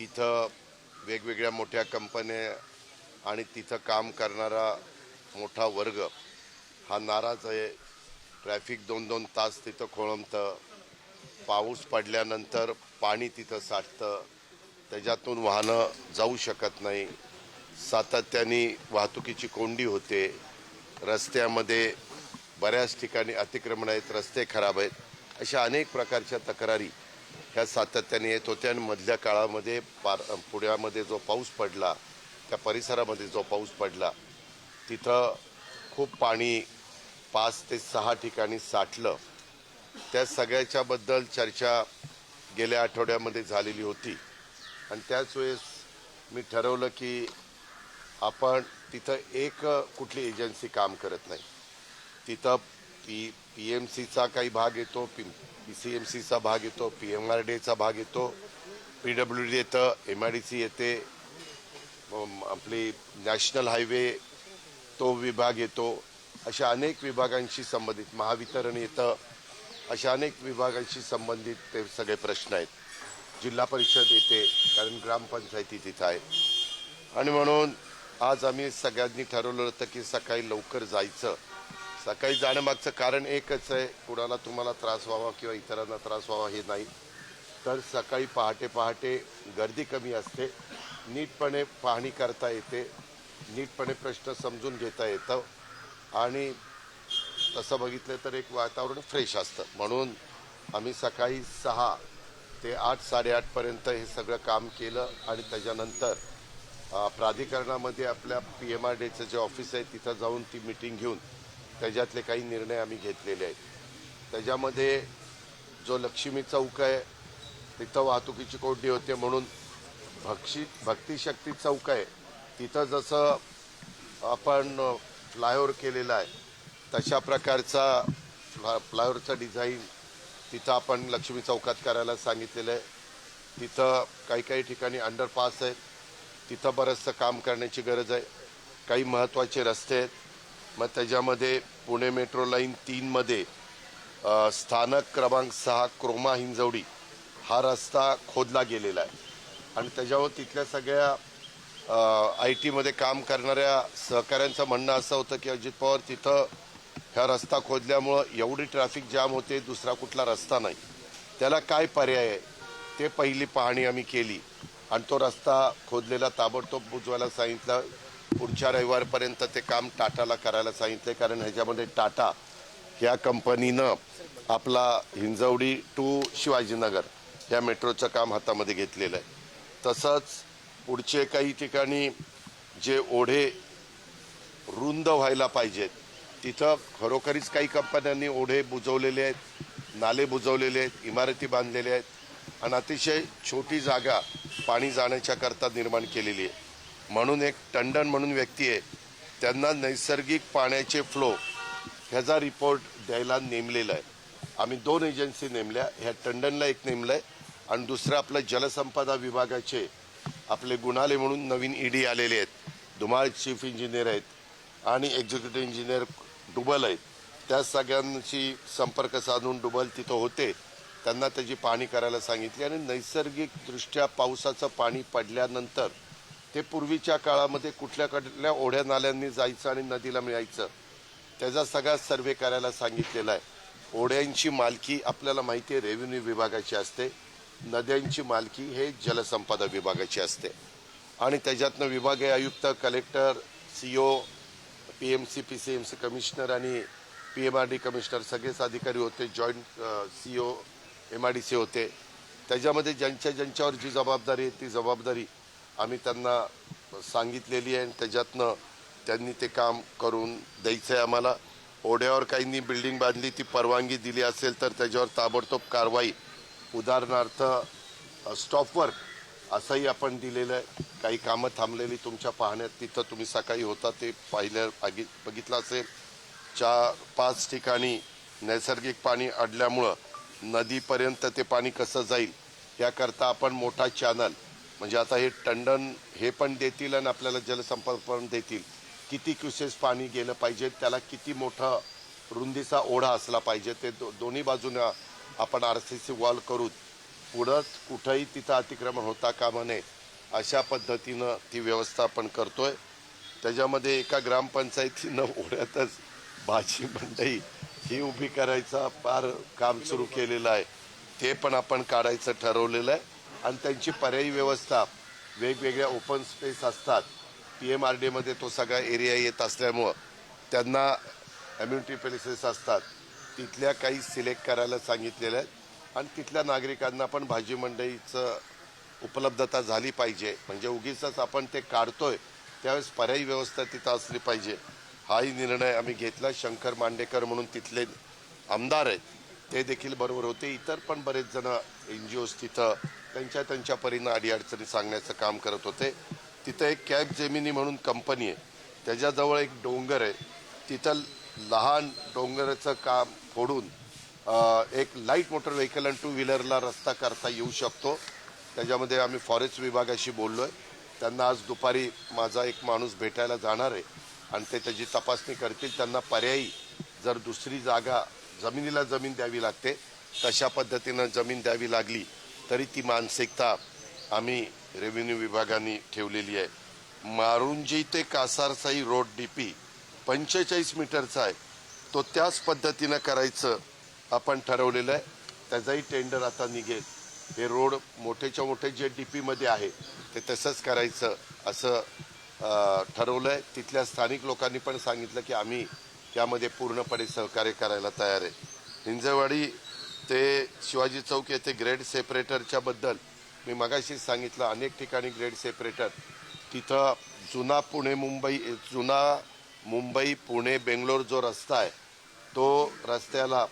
इथं वेगवेगळ्या मोठ्या कंपन्या आणि तिथं काम करणारा मोठा वर्ग हा नाराज आहे. ट्रॅफिक दोन दोन तास तिथं खोळंबतं. पाऊस पडल्यानंतर पाणी तिथं साठतं. त्याच्यातून वाहनं जाऊ शकत नाही. सातत्याने वाहतुकीची कोंडी होते. रस्त्यामध्ये बऱ्याच ठिकाणी अतिक्रमण आहेत रस्ते खराब आहेत. अशा अनेक प्रकारच्या तक्रारी ह्या सातत्याने येत होत्या आणि मधल्या काळामध्ये पार पुण्यामध्ये जो पाऊस पडला त्या परिसरामध्ये जो पाऊस पडला तिथं खूप पाणी पाच ते सहा ठिकाणी साठलं. त्या सगळ्याच्याबद्दल चर्चा गेल्या आठवड्यामध्ये झालेली होती. आणि त्याच वेळेस मी ठरवलं की आपण तिथं एक कुठली एजन्सी काम करत नाही. तिथं पी पी एम सीचा काही भाग येतो पी पी सी एम सीचा भाग येतो पी एम आर डीचा भाग येतो पी डब्ल्यू डी येतं एम आय डी सी येते आपली नॅशनल हायवे तो विभाग येतो अशा अनेक विभागांशी संबंधित महावितरण येतं अशा अनेक विभागांशी संबंधित ते सगळे प्रश्न आहेत. जिल्हा परिषद येते कारण ग्रामपंचायती तिथं आहे. आणि म्हणून आज आम्ही सगळ्यांनी ठरवलं होतं की सकाळी लवकर जायचं. सकाळी जाण्यामागचं कारण एकच आहे कुणाला तुम्हाला त्रास व्हावा किंवा इतरांना त्रास व्हावा हे नाही. तर सकाळी पहाटे पहाटे गर्दी कमी असते नीटपणे पाहणी करता येते नीटपणे प्रश्न समजून घेता येतं आणि तसं बघितलं तर एक वातावरण फ्रेश असतं. म्हणून आम्ही सकाळी सहा ते आठ साडेआठपर्यंत हे सगळं काम केलं आणि त्याच्यानंतर प्राधिकरणामध्ये आपल्या पी एम आर डीचं जे ऑफिस आहे तिथं जाऊन ती मिटिंग घेऊन त्याच्यातले काही निर्णय आम्ही घेतलेले आहेत. त्याच्यामध्ये जो लक्ष्मी चौक आहे तिथं वाहतुकीची कोंडी होते म्हणून भक्षी भक्तिशक्ती चौक आहे. तिथं जसं आपण फ्लायओव्हर केलेला आहे तशा प्रकारचा फ्ला फ्लायओव्हरचं डिझाईन तिथं आपण लक्ष्मी चौकात करायला सांगितलेलं आहे. तिथं काही काही ठिकाणी अंडरपास आहेत. तिथं बरंचसं काम करण्याची गरज आहे. काही महत्त्वाचे रस्ते आहेत. मग त्याच्यामध्ये पुणे मेट्रो लाईन तीनमध्ये स्थानक क्रमांक सहा क्रोमा हिंजवडी. हा रस्ता खोदला गेलेला आहे. आणि त्याच्यावर तिथल्या सगळ्या आय टीमध्ये काम करणाऱ्या सहकाऱ्यांचं म्हणणं असं होतं की अजित पवार तिथं ह्या रस्ता खोदल्यामुळं एवढी ट्रॅफिक जाम होते दुसरा कुठला रस्ता नाही. त्याला काय पर्याय आहे? ते पहिली पाहणी आम्ही केली. आणि तो रस्ता खोदलेला ताबडतोब बुजवायला सांगितलं. पुढच्या रविवारपर्यंत ते काम टाटाला करायला सांगितले कारण ह्याच्यामध्ये टाटा ह्या कंपनीनं आपला हिंजवडी टू शिवाजीनगर ह्या मेट्रोचं काम हातामध्ये घेतलेलं आहे. तसंच पुढचे काही ठिकाणी जे ओढे रुंद व्हायला पाहिजेत तिथं खरोखरीच काही कंपन्यांनी ओढे बुजवलेले आहेत नाले बुजवलेले आहेत इमारती बांधलेल्या आहेत आणि अतिशय छोटी जागा पाणी जाण्याच्या करता निर्माण केलेली आहे. म्हणून एक टंडन म्हणून व्यक्ती आहे. त्यांना नैसर्गिक पाण्याचे फ्लो ह्याचा रिपोर्ट द्यायला नेमलेला आहे. आम्ही दोन एजन्सी नेमल्या ह्या टंडनला एक नेमलं आहे आणि दुसरं आपलं जलसंपदा विभागाचे आपले गुणाले म्हणून नवीन ईडी आलेले आहेत. धुमाळ चीफ इंजिनियर आहेत आणि एक्झिक्युटिव्ह इंजिनियर डुबल आहेत. त्या सगळ्यांशी संपर्क साधून डुबल तिथं होते. त्यांना त्याची पाहणी करायला सांगितली आणि नैसर्गिकदृष्ट्या पावसाचं पाणी पडल्यानंतर ते पूर्वीच्या काळामध्ये कुठल्या कुठल्या ओढ्या नाल्यांनी जायचं आणि नदीला मिळायचं त्याचा सगळा सर्वे करायला सांगितलेला आहे. ओढ्यांची मालकी आपल्याला माहिती आहे रेव्हेन्यू विभागाची असते. नद्यांची मालकी हे जलसंपदा विभागाची असते. आणि त्याच्यातनं विभागीय आयुक्त collector C O P M C P C M C commissioner आणि P M R D commissioner सगळेच अधिकारी होते joint C O M R D C होते. त्याच्यामध्ये ज्यांच्या ज्यांच्यावर जी जबाबदारी आहे ती जबाबदारी आम्ही त्यांना सांगितलेली आहे आणि त्याच्यातनं त्यांनी ते काम करून द्यायचं आहे आम्हाला. ओढ्यावर काहींनी बिल्डिंग बांधली ती परवानगी दिली असेल तर त्याच्यावर ताबडतोब कारवाई. उदाहरणार्थ स्टॉपवर असंही आपण दिलेलं आहे. काही कामं थांबलेली तुमच्या पाहण्यात तिथं तुम्ही सकाळी होता ते पाहिल्या आगी- बघितलं असेल. चार पाच ठिकाणी नैसर्गिक पाणी अडल्यामुळं नदीपर्यंत ते पाणी कसं जाईल याकरता आपण मोठा चॅनल म्हणजे आता हे टंडन हे पण देतील आणि आपल्याला जलसंपर्क पण देतील. किती क्युसेस पाणी गेलं पाहिजे त्याला किती मोठा रुंदीचा ओढा असला पाहिजे ते दो दोन्ही बाजूने आपण आर सी सी वॉल करू पुढं कुठंही तिथं अतिक्रमण होता कामा नये अशा पद्धतीनं ती व्यवस्था आपण आहे त्याच्यामध्ये एका ग्रामपंचायतीनं ओढ्यातच भाजी मंडई ही उभी करायचा फार काम सुरू केलेलं आहे. ते पण आपण काढायचं ठरवलेलं आहे. आणि त्यांची पर्यायी व्यवस्था वेगवेगळ्या ओपन स्पेस असतात. पी एम आर डीमध्ये तो सगळा एरिया येत असल्यामुळं त्यांना कम्युनिटी प्लेसेस असतात. तिथल्या काही सिलेक्ट करायला सांगितलेल्या आहेत. आणि तिथल्या नागरिकांना पण भाजी मंडईचं उपलब्धता झाली पाहिजे. म्हणजे उगीच आपण ते काढतोय त्यावेळेस पर्यायी व्यवस्था तिथं असली पाहिजे. हाही निर्णय आम्ही घेतला. शंकर मांडेकर म्हणून तिथले आमदार आहेत. ते देखील बरोबर होते. इतर पण बरेच जण एन जी ओज तिथं त्यांच्या त्यांच्या परीनं अडीअडचणी सांगण्याचं काम करत होते. तिथं एक कॅब जेमिनी म्हणून कंपनी आहे. त्याच्याजवळ एक डोंगर आहे. तिथं लहान डोंगराचं काम फोडून एक लाइट मोटर व्हेकल आणि टू व्हीलरला रस्ता करता येऊ शकतो. त्याच्यामध्ये आम्ही फॉरेस्ट विभागाशी बोललो आहे त्यांना आज दुपारी माझा एक माणूस भेटायला जाणार आहे आणि ते त्याची तपासणी करतील. त्यांना पर्यायी जर दुसरी जागा जमिनीला जमीन द्यावी लागते. तशा पद्धतीनं जमीन द्यावी लागली तरी ती मानसिकता आम्ही रेव्हेन्यू विभागाने ठेवलेली आहे. मारुंजी ते कासारसाई रोड डी पी पंचेचाळीस मीटरचा आहे. तो त्याच पद्धतीनं करायचं आपण ठरवलेलं आहे. त्याचाही टेंडर आता निघेल. हे रोड मोठेच्या मोठे जे डी पीमध्ये आहे ते तसंच करायचं असं ठरवलं आहे तिथल्या स्थानिक लोकांनी पण सांगितलं की आम्ही त्यामध्ये पूर्णपणे सहकार्य करायला तयार आहे. हिंजवाडी ते शिवाजी चौक येथे ग्रेड सेपरेटरच्या बद्दल मी मगाशी सांगितलं अनेक ठिकाणी ग्रेड सेपरेटर. तिथं जुना पुणे मुंबई जुना मुंबई पुणे बेंगलोर जो रस्ता आहे तो रस्त्याला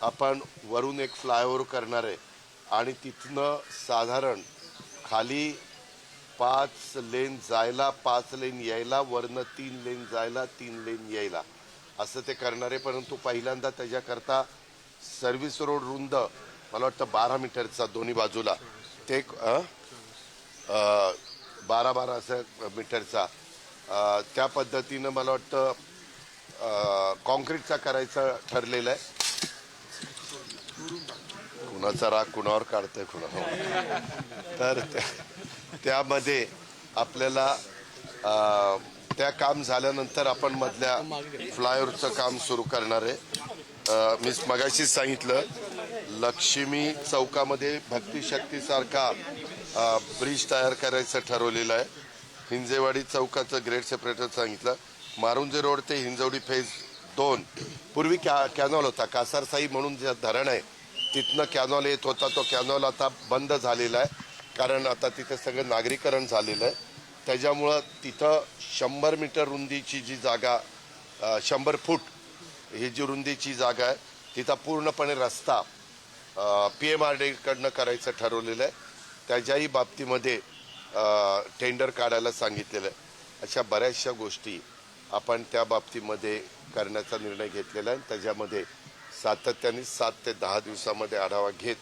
आपण वरून एक फ्लायओव्हर करणार आहे. आणि तिथनं साधारण खाली पाच लेन जायला पाच लेन यायला वरनं तीन लेन जायला तीन लेन यायला. असं ते करणार आहे परंतु पहिल्यांदा त्याच्याकरता सर्व्हिस रोड रुंद मला वाटतं बारा मीटरचा दोन्ही बाजूला. ते बारा बारा असं मीटरचा. त्या पद्धतीनं मला वाटतं काँक्रीटचा कॉन्क्रीटचा करायचं ठरलेलं आहे. कुणाचा राग कुणावर काढतंय कुणा हो. तर त्या- त्यामध्ये आपल्याला त्या काम झाल्यानंतर आपण मधल्या फ्लायओव्हरचं काम सुरू करणार आहे. मी मगाशीच सांगितलं लक्ष्मी चौकामध्ये भक्तिशक्तीसारखा ब्रिज तयार करायचं ठरवलेलं आहे. हिंजेवाडी चौकाचं ग्रेड सेपरेटर सांगितलं. मारुंजे रोड ते हिंजवडी फेज दोन. पूर्वी कॅ कॅनॉल होता. कासारसाई म्हणून जे धरण आहे तिथनं कॅनॉल येत होता. तो कॅनॉल आता बंद झालेला आहे. कारण आता तिथे सगळं नागरीकरण झालेलं आहे. त्याच्यामुळं तिथं शंभर मीटर रुंदीची जी जागा शंभर फूट ही जी रुंदीची जागा आहे तिथं पूर्णपणे रस्ता पी एम आर डीकडनं करायचं ठरवलेलं आहे. त्याच्याही बाबतीमध्ये टेंडर काढायला सांगितलेलं आहे. अशा बऱ्याचशा गोष्टी आपण त्या बाबतीमध्ये करण्याचा निर्णय घेतलेला आहे. त्याच्यामध्ये सातत्याने सात ते दहा दिवसामध्ये आढावा घेत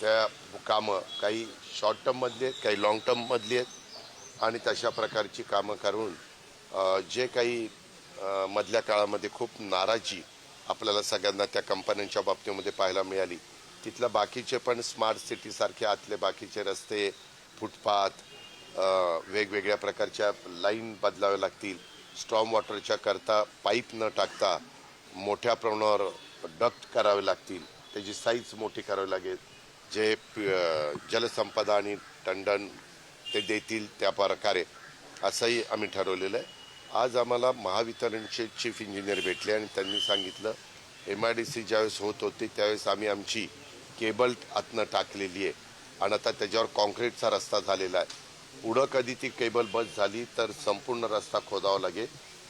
त्या कामं काही शॉर्ट टर्ममधली आहेत काही लाँग टर्ममधली आहेत. आणि तशा प्रकारची कामं करून जे काही मधल्या काळामध्ये खूप नाराजी आपल्याला सगळ्यांना त्या कंपन्यांच्या बाबतीमध्ये पाहायला मिळाली. तिथलं बाकीचे पण स्मार्ट सिटीसारखे आतले बाकीचे रस्ते फुटपाथ वेगवेगळ्या प्रकारच्या लाईन बदलाव्या लागतील. स्ट्रॉम वॉटरच्या करता पाईप न टाकता मोठ्या प्रमाणावर डक्ट करावे लागतील. त्याची साईज मोठी करावी लागेल. जे जलसंपदा आणि टंडन ते देतील त्या प्रकारे असंही आम्ही ठरवलेलं आहे. आज आम्हाला महावितरणचे चीफ इंजिनियर भेटले आणि त्यांनी सांगितलं एम आय डी सी ज्यावेळेस होत होती त्यावेळेस आम्ही आमची केबल आतनं टाकलेली आहे. आणि आता त्याच्यावर कॉन्क्रीटचा रस्ता झालेला आहे. पुढं कधी ती केबल बस झाली तर संपूर्ण रस्ता खोदावा लागेल.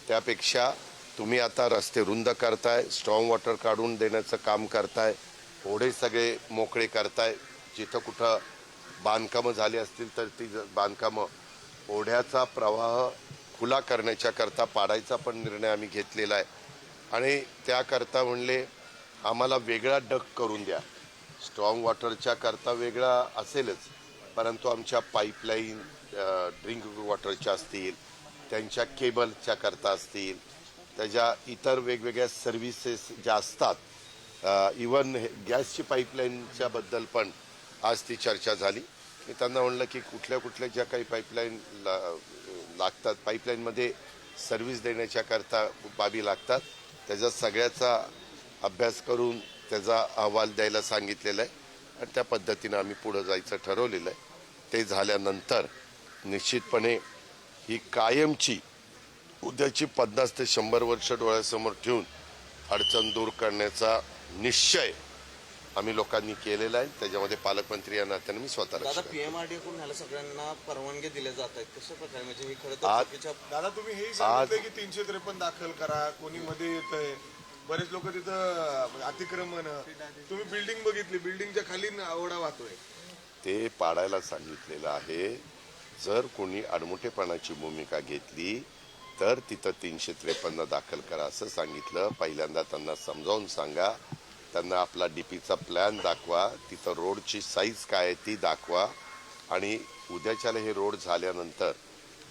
त्यापेक्षा तुम्ही आता रस्ते रुंद करताय स्ट्रॉंग वॉटर काढून देण्याचं काम करताय ओढे सगळे मोकळे करताय जिथं कुठं बांधकामं झाली असतील तर ती बांधकामं ओढ्याचा प्रवाह खुला करण्याच्या करता पाडायचा पण निर्णय आम्ही घेतलेला आहे. आणि त्याकरता म्हणले आम्हाला वेगळा डक करून द्या. स्ट्रॉंग वॉटरच्या करता वेगळा असेलच परंतु आमच्या पाईपलाईन ड्रिंक वॉटरच्या असतील त्यांच्या केबलच्या करता असतील त्याच्या इतर वेगवेगळ्या सर्व्हिसेस ज्या असतात इवन गॅसची पाईपलाईनच्याबद्दल पण आज ती चर्चा झाली. मी त्यांना म्हणलं की कुठल्या कुठल्या ज्या काही पाईपलाईन ला लागतात पाईपलाईनमध्ये सर्व्हिस देण्याच्याकरता बाबी लागतात. त्याचा सगळ्याचा अभ्यास करून त्याचा अहवाल द्यायला सांगितलेला आहे. आणि त्या पद्धतीनं आम्ही पुढं जायचं ठरवलेलं आहे. ते झाल्यानंतर निश्चितपणे ही कायमची उद्याची पन्नास ते शंभर वर्ष डोळ्यासमोर ठेवून अडचण दूर करण्याचा निश्चय आम्ही लोकांनी केलेला आहे. त्याच्यामध्ये पालकमंत्री या नात्याने मी स्वतः दादा कडून ह्याला सगळ्यांना परवानगी दिल्या जात आहेत. कशा प्रकारे? म्हणजे हे खरं तर आज- चुकीच्या दादा तुम्ही हेही सांगितलं की तीनशे त्रेपन्न दाखल करा कोणी मध्ये येतंय. बरेच लोक तिथं अतिक्रमण. तुम्ही बिल्डिंग बघितली बिल्डिंगच्या खाली ओढा वाहतोय. ते पाडायला सांगितलेलं आहे. जर कोणी आडमुठेपणाची भूमिका घेतली तर तिथं तीनशे त्रेपन्न दाखल करा असं सांगितलं. पहिल्यांदा त्यांना समजावून सांगा. त्यांना आपला डी पीचा प्लॅन दाखवा. तिथं रोडची साईज काय आहे ती दाखवा. आणि उद्याच्याला हे रोड झाल्यानंतर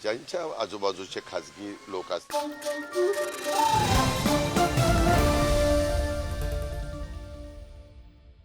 ज्यांच्या आजूबाजूचे खाजगी लोक असतील